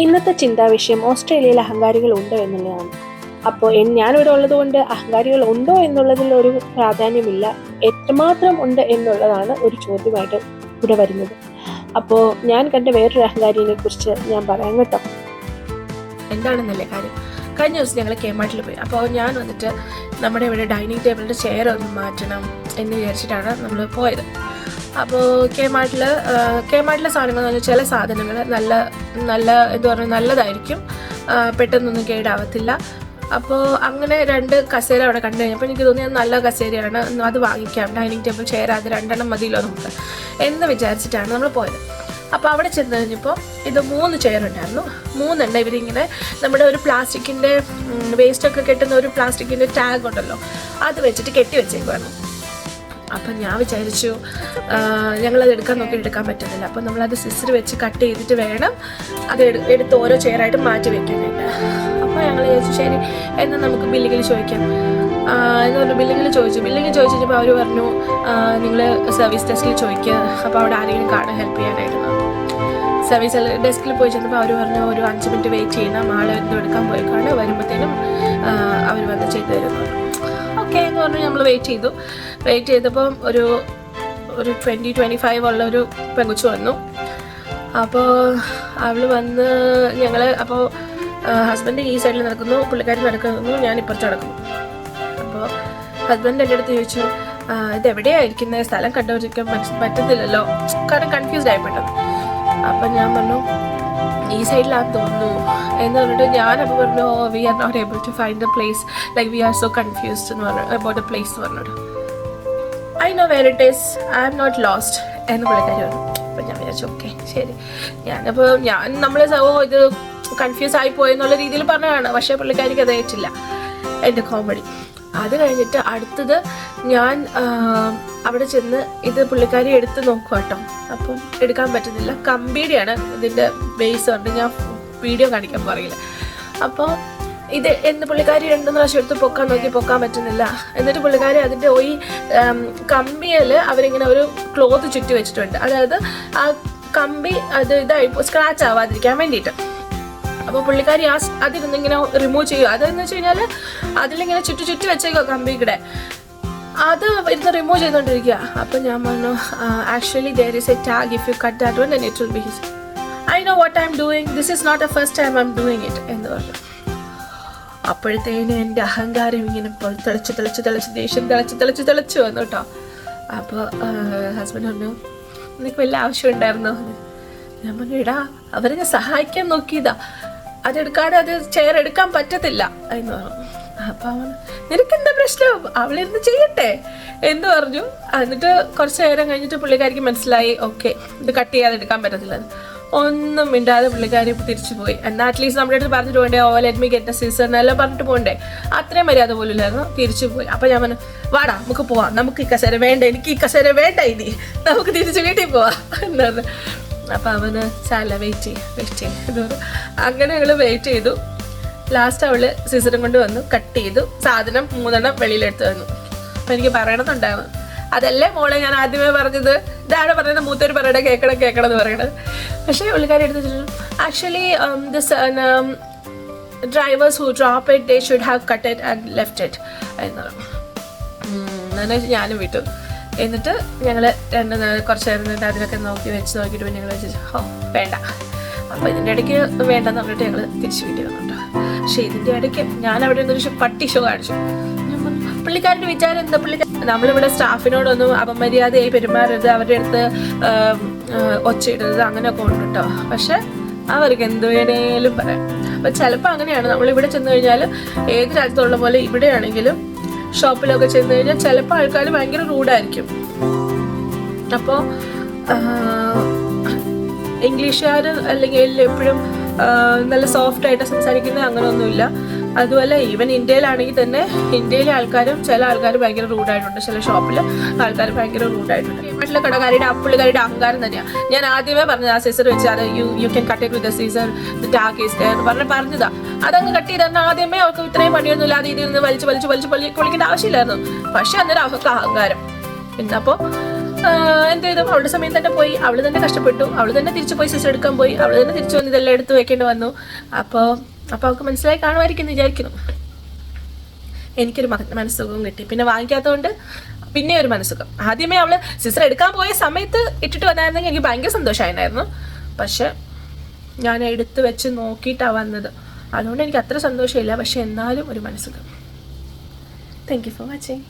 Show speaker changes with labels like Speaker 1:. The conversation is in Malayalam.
Speaker 1: ഇന്നത്തെ ചിന്താവിഷയം ഓസ്ട്രേലിയയിൽ അഹങ്കാരികൾ ഉണ്ടോ എന്നുള്ളതാണ്. അപ്പോൾ ഞാൻ ഇവിടെ ഉള്ളത് കൊണ്ട് അഹങ്കാരികൾ ഉണ്ടോ എന്നുള്ളതിൽ ഒരു പ്രാധാന്യമില്ല. എത്രമാത്രം ഉണ്ട് എന്നുള്ളതാണ് ഒരു ചോദ്യമായിട്ട് ഇവിടെ വരുന്നത്. അപ്പോൾ ഞാൻ കണ്ട വേറൊരു അഹങ്കാരിനെ കുറിച്ച് ഞാൻ പറയാം കേട്ടോ.
Speaker 2: എന്താണെന്നല്ലേ കാര്യം? കഴിഞ്ഞ ദിവസം ഞങ്ങൾ കേമാട്ടിൽ പോയി. അപ്പോൾ ഞാൻ വന്നിട്ട് നമ്മുടെ ഇവിടെ ഡൈനിങ് ടേബിളിന്റെ ചെയർ ഒന്ന് മാറ്റണം എന്ന് വിചാരിച്ചിട്ടാണ് നമ്മൾ പോയത്. അപ്പോൾ കേമാട്ടിൽ കേമാട്ടിലെ സാധനങ്ങൾ എന്ന് പറഞ്ഞാൽ ചില സാധനങ്ങൾ നല്ല നല്ല ഇത് പറഞ്ഞാൽ നല്ലതായിരിക്കും. പെട്ടെന്നൊന്നും കേടാവത്തില്ല. അപ്പോൾ അങ്ങനെ രണ്ട് കസേര അവിടെ കണ്ടു കഴിഞ്ഞപ്പോൾ എനിക്ക് തോന്നി അത് നല്ല കസേരയാണ്. അത് വാങ്ങിക്കാം. ഡൈനിങ് ടേബിൾ ചെയർ അത് രണ്ടെണ്ണം മതിയല്ലോ നമുക്ക് എന്ന് വിചാരിച്ചിട്ടാണ് നമ്മൾ പോയത്. അപ്പോൾ അവിടെ ചെന്ന് കഴിഞ്ഞപ്പോൾ ഇത് മൂന്ന് ചെയർ ഉണ്ടായിരുന്നു. മൂന്നെണ്ണം ഇവരിങ്ങനെ നമ്മുടെ ഒരു പ്ലാസ്റ്റിക്കിന്റെ വേസ്റ്റൊക്കെ കെട്ടുന്ന ഒരു പ്ലാസ്റ്റിക്കിന്റെ ടാഗ് ഉണ്ടല്ലോ. അത് വെച്ചിട്ട് കെട്ടി വെച്ചേക്കുമായിരുന്നു അപ്പം ഞാൻ വിചാരിച്ചു ഞങ്ങളത് എടുക്കാൻ നോക്കി എടുക്കാൻ പറ്റുന്നില്ല. അപ്പം നമ്മളത് സിസ്റ്റർ വെച്ച് കട്ട് ചെയ്തിട്ട് വേണം അത് എടുത്ത് ഓരോ ചെയറായിട്ട് മാറ്റി വെക്കാനായിട്ട്. അപ്പോൾ ഞങ്ങൾ വിചാരിച്ചു ശരി എന്നാൽ നമുക്ക് ബില്ലിങ്ങിൽ ചോദിക്കാം. എന്ന് പറഞ്ഞു ബില്ലിങ്ങിൽ ചോദിച്ചു. ബില്ലിങ്ങിൽ ചോദിച്ചപ്പോൾ അവർ പറഞ്ഞു നിങ്ങൾ സർവീസ് ഡെസ്കിൽ ചോദിക്കുക അപ്പോൾ അവിടെ ആരെങ്കിലും കാണാൻ ഹെൽപ്പ് ചെയ്യാനായിരുന്നു സർവീസ് ഡെസ്കിൽ പോയി ചെന്നപ്പോൾ അവർ പറഞ്ഞു ഒരു അഞ്ച് മിനിറ്റ് വെയിറ്റ് ചെയ്യണം. ആളെ എടുക്കാൻ പോയിക്കാണ്. വരുമ്പോഴത്തേനും അവർ വന്ന് ചെയ്തു തരുന്നു എന്ന് പറഞ്ഞ് നമ്മൾ വെയിറ്റ് ചെയ്തു. വെയിറ്റ് ചെയ്തപ്പം ഒരു ഒരു ട്വന്റി ട്വന്റി ഫൈവ് ഉള്ള ഒരു പെങ്കുച്ചു വന്നു. അപ്പോൾ അവൾ വന്ന് ഞങ്ങൾ അപ്പോൾ ഹസ്ബൻഡ് ഈ സൈഡിൽ നടക്കുന്നു പുള്ളിക്കാരി നടക്കുന്നു ഞാൻ ഇപ്പുറത്ത് നടക്കുന്നു. അപ്പോൾ ഹസ്ബൻഡ് എന്റെ അടുത്ത് ചോദിച്ചു "ആ, ഇത് എവിടെയായിരിക്കുന്നത് സ്ഥലം കണ്ടുപിടിക്കാൻ പറ്റ- പറ്റത്തില്ലല്ലോ. കാരണം കൺഫ്യൂസ്ഡ് ആയിപ്പെട്ടത് അപ്പം ഞാൻ പറഞ്ഞു ഈ സൈഡിലാന്ന് തോന്നുന്നു. എന്ന് പറഞ്ഞിട്ട് ഞാനപ്പോൾ പറഞ്ഞു we are not able to find the place like we are so confused എന്ന് പറഞ്ഞു അബൌട്ട് ദ പ്ലേസ് എന്ന് പറഞ്ഞിട്ട്. I know where it is I am not lost എന്ന് പുള്ളിക്കാരി പറഞ്ഞു. അപ്പം ഞാൻ വിചാരിച്ചു ഓക്കെ ശരി. ഞാനപ്പോൾ ഞാൻ നമ്മൾ ഓ ഇത് കൺഫ്യൂസ് ആയി പോയെന്നുള്ള രീതിയിൽ പറഞ്ഞതാണ്. പക്ഷേ പുള്ളിക്കാരിക്ക് അത് ഏറ്റില്ല. എന്റെ കോമഡി അത് കഴിഞ്ഞിട്ട് അടുത്തത് ഞാൻ അവിടെ ചെന്ന് ഇത് പുള്ളിക്കാരി എടുത്ത് നോക്കുക കേട്ടോ അപ്പം എടുക്കാൻ പറ്റുന്നില്ല. കമ്പീടിയാണ് ഇതിന്റെ ബേസ് ഉണ്ട് ഞാൻ വീഡിയോ കാണിക്കാൻ പറയില്ല അപ്പോൾ ഇത് എന്ന് പുള്ളിക്കാരി രണ്ടു പ്രാവശ്യം എടുത്ത് പൊക്കാൻ നോക്കി പൊക്കാൻ പറ്റുന്നില്ല. എന്നിട്ട് പുള്ളിക്കാരി അതിന്റെ ഈ കമ്പിയിൽ അവരിങ്ങനെ ഒരു ക്ലോത്ത് ചുറ്റി വെച്ചിട്ടുണ്ട്. അതായത് ആ കമ്പി അത് ഇതായി സ്ക്രാച്ച് ആവാതിരിക്കാൻ വേണ്ടിയിട്ട്. അപ്പോൾ പുള്ളിക്കാരി ആ അതിരുന്ന് ഇങ്ങനെ റിമൂവ് ചെയ്യുക അതെന്ന് വെച്ച് കഴിഞ്ഞാൽ അതിലിങ്ങനെ ചുറ്റി ചുറ്റി വെച്ചേക്കോ കമ്പിക്കിടെ അത് ഇരുന്ന് റിമൂവ് ചെയ്തുകൊണ്ടിരിക്കുക അപ്പം ഞാൻ പറഞ്ഞു actually there is a tag if you cut that one it will be his I know what I'm doing this is not a first time I'm doing it എന്ന് പറഞ്ഞു. അപ്പോഴത്തേന് എന്റെ അഹങ്കാരം ഇങ്ങനെ തിളച്ച് തിളച്ച് തിളച്ച് ദേഷ്യം തിളച്ച് തിളച്ച് തിളച്ച് വന്നു കേട്ടോ അപ്പോൾ ഹസ്ബൻഡ് പറഞ്ഞു നിനക്ക് വല്ല ആവശ്യം ഉണ്ടായിരുന്നു? ഞാൻ പറഞ്ഞു എടാ അവരെ ഞാൻ സഹായിക്കാൻ നോക്കിയതാ. അതെടുക്കാതെ അത് ചെയർ എടുക്കാൻ പറ്റത്തില്ല എന്ന് പറഞ്ഞു. അപ്പൊ അവൻ നിനക്ക് എന്താ പ്രശ്നം അവളിരുന്ന് ചെയ്യട്ടെ. എന്ന് പറഞ്ഞു. എന്നിട്ട് കുറച്ച് നേരം കഴിഞ്ഞിട്ട് പുള്ളിക്കാരിക്ക് മനസ്സിലായി ഓക്കെ ഇത് കട്ട് ചെയ്യാതെ എടുക്കാൻ പറ്റത്തില്ല. ഒന്നും മിണ്ടാതെ പുള്ളിക്കാരി തിരിച്ചു പോയി. എന്നാൽ അറ്റ്ലീസ്റ്റ് നമ്മുടെ അടുത്ത് പറഞ്ഞിട്ട് പോകണ്ടേ ഓ let me get a season എന്നെല്ലാം പറഞ്ഞിട്ട് പോകണ്ടേ. അത്രയും മര്യാദ പോലില്ലായിരുന്നു തിരിച്ചു പോയി. അപ്പം ഞാൻ പറഞ്ഞു വാടാ നമുക്ക് പോവാം. നമുക്ക് ഈ കസേര വേണ്ട എനിക്ക് ഈ കസേര വേണ്ട ഇനി. നമുക്ക് തിരിച്ചു വീട്ടിൽ പോവാം. എന്നാണ് അപ്പം അവന് സാല വെയിറ്റ് ചെയ്യും വെയിറ്റ് ചെയ്യും. അങ്ങനെ ഞങ്ങൾ വെയിറ്റ് ചെയ്തു. ലാസ്റ്റ് അവൾ സിസറും കൊണ്ട് വന്നു കട്ട് ചെയ്തു. സാധനം മൂന്നെണ്ണം വെളിയിലെടുത്ത് വന്നു അപ്പം എനിക്ക് പറയണമെന്നുണ്ടായിരുന്നു അതല്ലേ മോളെ ഞാൻ ആദ്യമേ പറഞ്ഞത്? ഇതാണ് പറയുന്നത് മൂത്തൊരു പറയണ കേൾക്കണം കേൾക്കണം എന്ന് പറയണത്. പക്ഷേ പുള്ളിക്കാരി എടുത്ത് actually this drivers who drop it they should have cut it and left it എന്ന് പറഞ്ഞു. ഞാനും വിട്ടു. എന്നിട്ട് ഞങ്ങൾ രണ്ട് കുറച്ച് നേരം നിന്ന് അതിനൊക്കെ നോക്കി വെച്ച് നോക്കിയിട്ട് പിന്നെ ഞങ്ങൾ വെച്ച് ഓ വേണ്ട. അപ്പോൾ ഇതിന്റെ ഇടയ്ക്ക് വേണ്ടെന്ന് പറഞ്ഞിട്ട് ഞങ്ങൾ തിരിച്ചു വീട്ടിൽ വന്നിട്ട് പക്ഷേ ഇതിന്റെ ഇടയ്ക്ക് ഞാൻ അവിടെ നിന്നൊരു പട്ടി ഷോ കാണിച്ചു. പുള്ളിക്കാരന്റെ വിചാരം എന്താ? പുള്ളിക്കാർ നമ്മളിവിടെ സ്റ്റാഫിനോടൊന്നും അപമര്യാദയായി പെരുമാറരുത്. അവരുടെ അടുത്ത് ഒച്ചയിടരുത്. അങ്ങനെയൊക്കെ ഉണ്ട് കേട്ടോ പക്ഷെ അവർക്ക് എന്ത് വേണേലും പറയാം. അപ്പം ചിലപ്പോൾ അങ്ങനെയാണ്. നമ്മളിവിടെ ചെന്ന് കഴിഞ്ഞാൽ ഏത് രാജ്യത്തുള്ള പോലെ ഇവിടെയാണെങ്കിലും ഷോപ്പിലൊക്കെ ചെന്ന് കഴിഞ്ഞാൽ ചിലപ്പോൾ ആൾക്കാർ ഭയങ്കര റൂഡായിരിക്കും അപ്പോൾ ഇംഗ്ലീഷുകാർ അല്ലെങ്കിൽ എപ്പോഴും നല്ല സോഫ്റ്റ് ആയിട്ട് സംസാരിക്കുന്നത് അങ്ങനെയൊന്നുമില്ല. അതുപോലെ ഈവൻ ഇന്ത്യയിലാണെങ്കിൽ തന്നെ ഇന്ത്യയിലെ ആൾക്കാരും ചില ആൾക്കാർ ഭയങ്കര റൂഡായിട്ടുണ്ട് ചില ഷോപ്പിൽ ആൾക്കാർ ഭയങ്കര റൂഡായിട്ടുണ്ട് വീട്ടിലെ കടക്കാരുടെ അപ്പുള്ളിക്കാരുടെ അഹങ്കാരം തന്നെയാണ് ഞാൻ ആദ്യമേ പറഞ്ഞത് ആ സീസർ വെച്ച് അത് you you can cut it with the scissor tack is എന്ന് പറഞ്ഞ് പറഞ്ഞതാ. അതങ്ങ് കട്ട് ചെയ്ത് തന്നെ ആദ്യമേ അവർക്ക് ഇത്രയും പണിയൊന്നും ഇല്ലാതെ ഇതിൽ നിന്ന് വലിച്ച് വലിച്ച് വലിച്ച് പൊളി പൊളിക്കേണ്ട ആവശ്യമില്ലായിരുന്നു. പക്ഷെ അന്നേരം അവർക്ക് അഹങ്കാരം. പിന്നപ്പോൾ എന്ത് ചെയ്തു? അവളുടെ സമയം തന്നെ പോയി. അവൾ തന്നെ കഷ്ടപ്പെട്ടു. അവൾ തന്നെ തിരിച്ചു പോയി സിസ്റ്റർ എടുക്കാൻ പോയി. അവൾ തന്നെ തിരിച്ചു വന്ന് ഇതെല്ലാം എടുത്ത് വെക്കേണ്ടി വന്നു. അപ്പോൾ അപ്പോൾ അവൾക്ക് മനസ്സിലായി കാണുമായിരിക്കും എന്ന് വിചാരിക്കുന്നു. എനിക്കൊരു മനസ്സുഖവും കിട്ടി. പിന്നെ വാങ്ങിക്കാത്തതുകൊണ്ട് പിന്നെ ഒരു മനസ്സുഖം. ആദ്യമേ അവൾ സിസ്റ്റർ എടുക്കാൻ പോയ സമയത്ത് ഇട്ടിട്ട് വന്നായിരുന്നെങ്കിൽ എനിക്ക് ഭയങ്കര സന്തോഷമായിരുന്നു. പക്ഷെ ഞാൻ എടുത്ത് വെച്ച് നോക്കിയിട്ടാണ് വന്നത്. അതുകൊണ്ട് എനിക്ക് അത്ര സന്തോഷമില്ല. പക്ഷെ എന്നാലും ഒരു മനസ്സുഖം. Thank you for watching